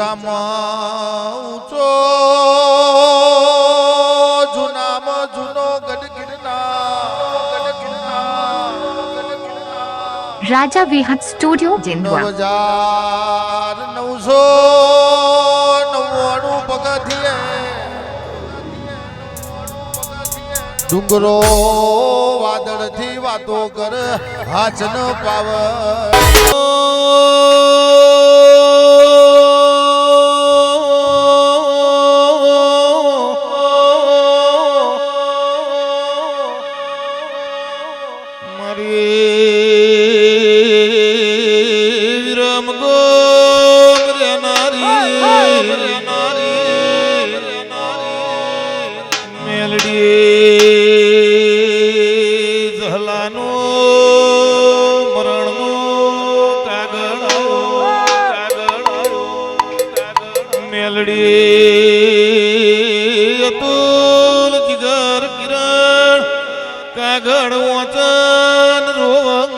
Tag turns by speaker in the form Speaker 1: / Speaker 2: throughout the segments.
Speaker 1: ઊંચામાં ઊંચો જૂનામાં જૂનો ગિરનાર.
Speaker 2: રાજા વિહત સ્ટુડિયો જેન્દ્વા
Speaker 1: હજાર નવસો નવ્વાણું પગથિયે ડુંગરો વાદળથી વાતો કર હાચ ન પાવર
Speaker 3: મેલડી અતુલ જીગર કિરણ, કાગળ વાંચન રોવંગ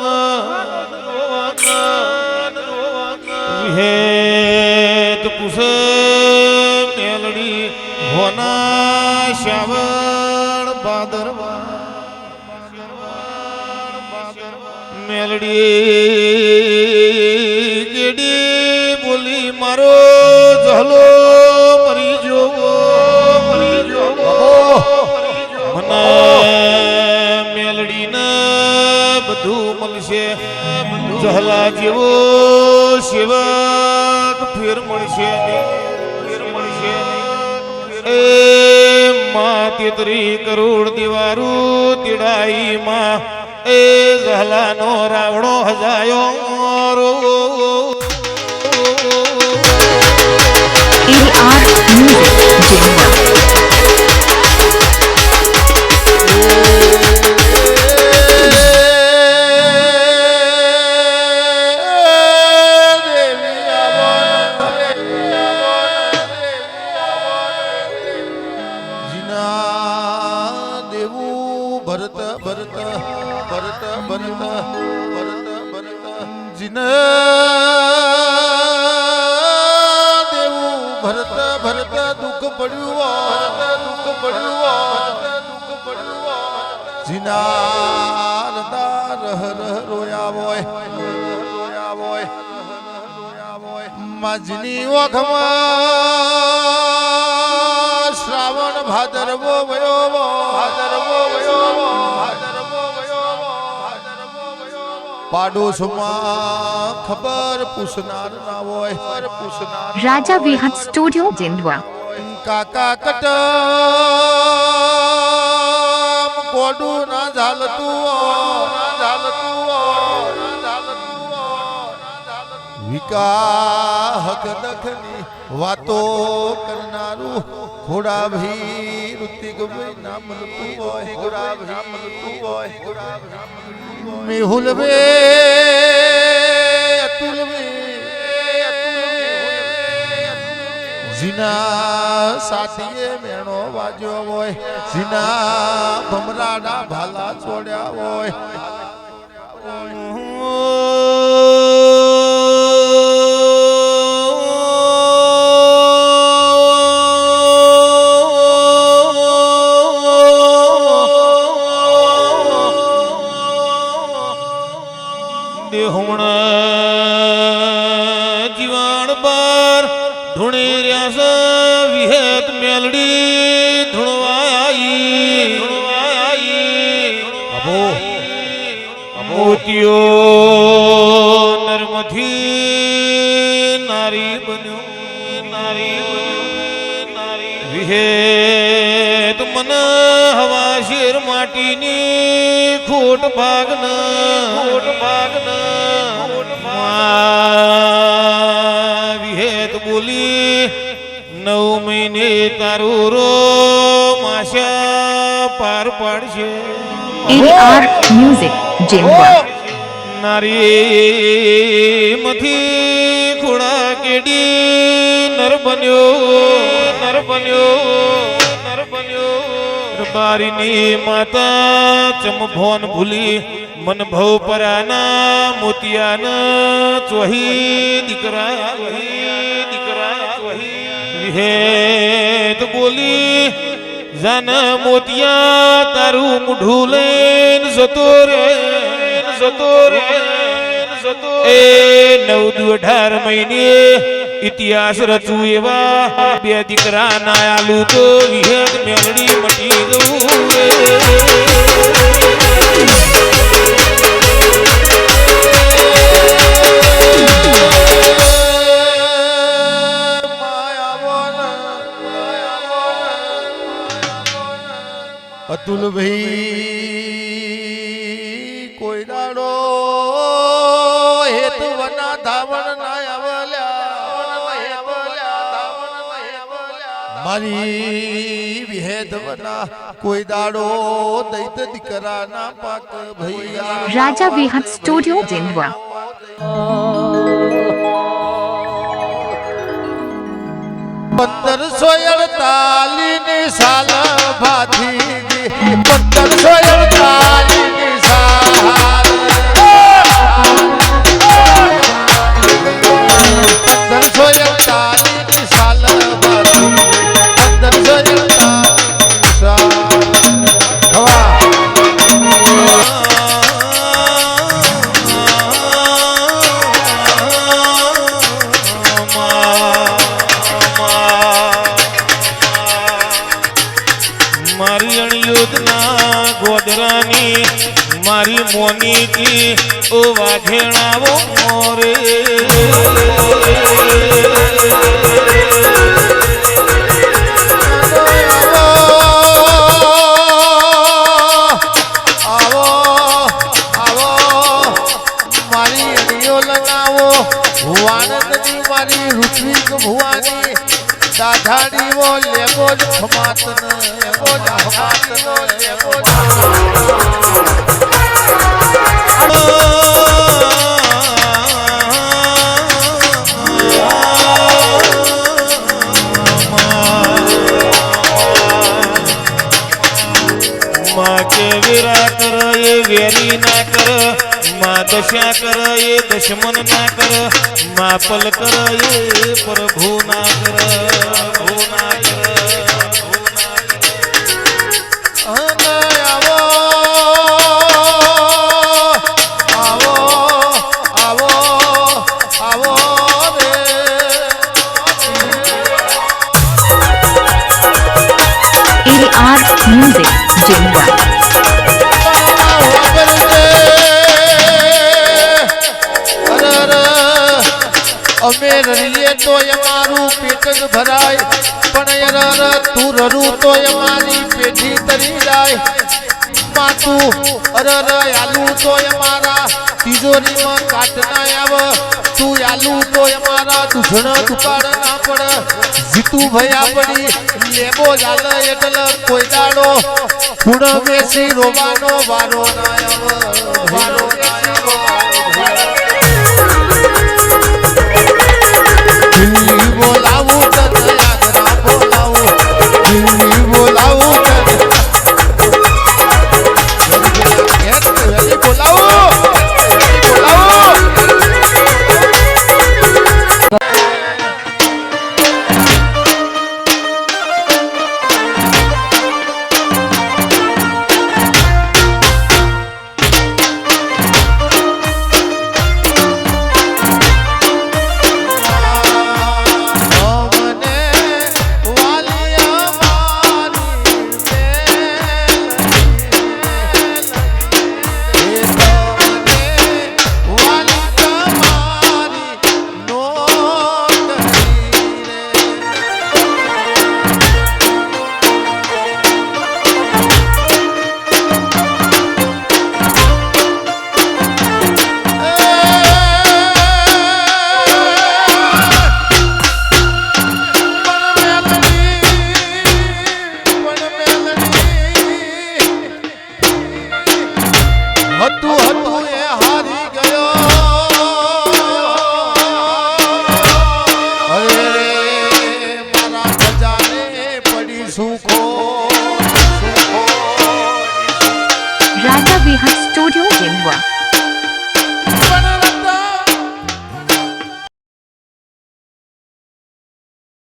Speaker 3: વિહેત કુશ મેલડી, હોના શ્યાવણ ભાદરવા મેલડી, ગેડી બોલી મારો ઝહલો બધું મળશે. જહલા જેવો સેવક ફેર મળશે. ફેર મળશે. એ માં તેતરી કરોડ દિવારું તીડાઈ માં એ જહલાનો રાવણો હજાયો રો
Speaker 1: ભરત ભરત ભરત ભરત ભરત ભરત. જીના દેવું ભરત ભરત, દુઃખ પડ્યું ભરત, દુઃખ પડ્યું દુઃખ પડ્યું જીના રતા રહ રહ રોયા હોય રોયા હોય રોયા હોય. માજની ઓખમાં ભાદરવો વયો ભાદરવો વયો ભાદરવો પાડોશમાં ખબર પૂછનાર ના હોય. પૂછનાર
Speaker 2: રાજા વિહત સ્ટુડિયો જેન્દ્વા
Speaker 1: કાકા કટ કોડું ના ઝાલતું ના ઝાલતું વિકા હક વાતો કરનારું ઘોડા ભી ઋતિક ભાઈ ના મળતું હોય ઘોડા ભી મળતું હોય મેહુલ જીના સાથીએ મેણો વાજ્યો હોય જીના ભમરાડા ભાલા છોડ્યા હોય.
Speaker 3: દેહુણા જીવાણ બાર ધૂણી છે વિહેત મેલડી ધૂણવાઈ ધૂણવાઈ અબો મોતિયો નર્મથી નારી બન્યો નારી બન્યો, નારી વિહેત મન શેર માટીની ખોટ ભાગન ખોટ ભાગન વિહેત બોલી નવ મહિને તારું રો માશા પાર પાડશે.
Speaker 2: મ્યુઝિક
Speaker 3: નારી મથી ખોડા કેડી નર બન્યો નર બન્યો. બારીની માતા ચમભોન ભૂલી મન ભવ પરાના મોતિયાન ચોહી દીકરા દીકરા હે તો બોલી, જન મોતિયા, તારું મુઢું લઈને જતો રે જતો રે, જતો એ નવ દુ અઢાર મહિને ઇતિહાસ રચું એવા બે દીકરા ના આલુ તો વિહેત મેળડી મટી ગયું રે.
Speaker 1: મારી વિહેદ વના કોઈ દાડો દૈત દીકરા ના પાક ભૈયા.
Speaker 2: રાજા વિહત સ્ટુડિયો જેન્ડવા
Speaker 1: પંદરસો અડતાલી ની સાલ ભાથી પંદરસો અડતાલી
Speaker 3: વીરા ના કર, માં દશા કર, એ દશમન ના કર, માં પ્રભુ ના કર, પ્રભુ ના
Speaker 2: AR Music જેન્ડવા
Speaker 1: અમે રહીએ તો અમારું પેટ જ ભરાય. પણ યાર તું રરું તો અમારી પેઢી તરી જાય. માતું અરર આલું તો અમારા તિજોરીમાં કાટ ના આવ. તું આલુ તો અમારા દુધણ દુકાળ ના પડે. જીતુ ભયા પડી લેબો જાલ એટલે કોઈ દાડો. ગુણ બેસી રોવાનો વારો ના વારો